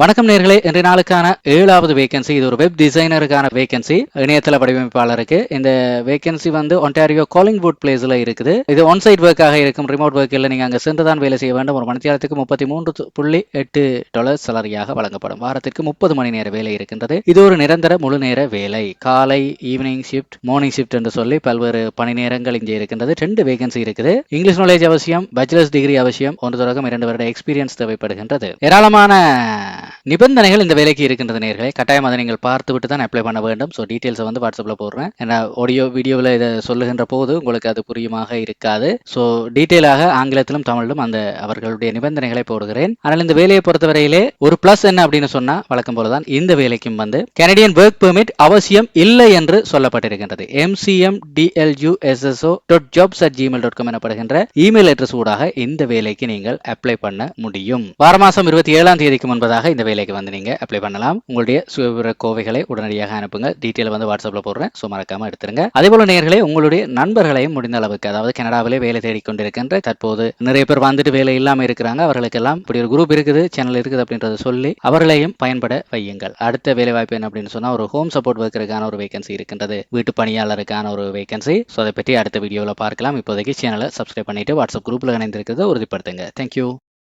வணக்கம் நேர்களே. இன்றைய நாளுக்கான ஏழாவது வேகன்சி இது ஒரு வெப் டிசைனருக்கான வேகன்சி இணையதள வடிவமைப்பாளருக்கு. இந்த வேகன்சி வந்து ஒன்டாரியோ காலிங்வுட் பிளேஸ்ல இருக்குது. இது ஒன் சைட் ஒர்க்காக இருக்கும். ரிமோட் ஒர்க் இல்லை. நீங்க அங்க சென்று தான் வேலை செய்ய வேண்டும். ஒரு மணித்தியாலத்துக்கு முப்பத்தி மூன்று புள்ளி எட்டு டாலர் சலரியாக வழங்கப்படும். வாரத்திற்கு முப்பது மணி நேர வேலை இருக்கின்றது. இது ஒரு நிரந்தர முழு நேர வேலை. காலை ஈவினிங் ஷிஃப்ட் மார்னிங் ஷிஃப்ட் என்று சொல்லி பல்வேறு பணி நேரங்கள் இங்கே இருக்கின்றது. ரெண்டு வேகன்சி இருக்குது. இங்கிலீஷ் நாலேஜ் அவசியம் பேச்சுலர்ஸ் டிகிரி அவசியம். ஒன்று தொடக்கம் இரண்டு வருட எக்ஸ்பீரியன்ஸ் தேவைப்படுகின்றது. ஏராளமான நிபந்தனைகள் இந்த வேலைக்கு இருக்கின்றது நேர்களை. கட்டாயம் அதை நீங்கள் பார்த்துவிட்டு தான் அப்ளை பண்ண வேண்டும். ஸோ டீட்டெயில்ஸை வந்து வாட்ஸ்அப்பில் போடுறேன். ஏன்னா ஆடியோ வீடியோவில் இதை சொல்லுகின்ற போது உங்களுக்கு அது புரியுமாக இருக்காது. ஸோ டீட்டெயிலாக ஆங்கிலத்திலும் தமிழிலும் அந்த அவர்களுடைய நிபந்தனைகளை போடுகிறேன். ஆனால் இந்த வேலையை பொறுத்தவரையிலே ஒரு பிளஸ் என்ன அப்படின்னு சொன்னால் வழக்கம் போல தான் இந்த வேலைக்கும் வந்து கனடியன் ஒர்க் பெர்மிட் அவசியம் இல்லை என்று சொல்லப்பட்டிருக்கின்றது. MCM DLUSSO dot jobs at Gmail dot com எனப்படுகின்ற இமெயில் அட்ரஸ் ஊடாக இந்த வேலைக்கு நீங்கள் அப்ளை பண்ண முடியும். வார மாதம் இருபத்தி ஏழாம் தேதிக்கு முன்பதாக இந்த வேலைக்கு வந்து நீங்கள் அப்ளை பண்ணலாம். உங்களுடைய சுயவிவர கோவைகளை உடனடியாக அனுப்புங்க. டீட்டெயில் வந்து வாட்ஸ்அப்பில் போடுறேன். ஸோ மறக்காமல் எடுத்துருங்க. அதே போல நேர்களே உங்களுடைய நண்பர்களையும் முடிந்த அளவுக்கு அதாவது கனடாவிலே வேலை தேடிக்கொண்டிருக்கின்ற தற்போது நிறைய பேர் வந்துட்டு வேலை இல்லாமல் இருக்கிறாங்க. அவர்களுக்கெல்லாம் இப்படி ஒரு குரூப் இருக்குது சேனல் இருக்குது அப்படின்றத சொல்லி அவர்களையும் பயன்பட வையுங்கள். அடுத்த வேலை வாய்ப்பு என்ன அப்படின்னு சொன்னால் ஒரு ஹோம் சப்போர்ட் ஒர்க்கருக்கான ஒரு வேகன்சி இருக்கின்றது. வீட்டு பணியாளருக்கான ஒரு வேகன்சி ஸோ அதை பற்றி அடுத்த வீடியோவில் பார்க்கலாம். இப்போதைக்கு சேனலை சப்ஸ்கிரைப் பண்ணிட்டு வாட்ஸ்அப் குரூப்பில் இணைந்திருக்கிறது உறுதிப்படுத்துங்க. தேங்க்யூ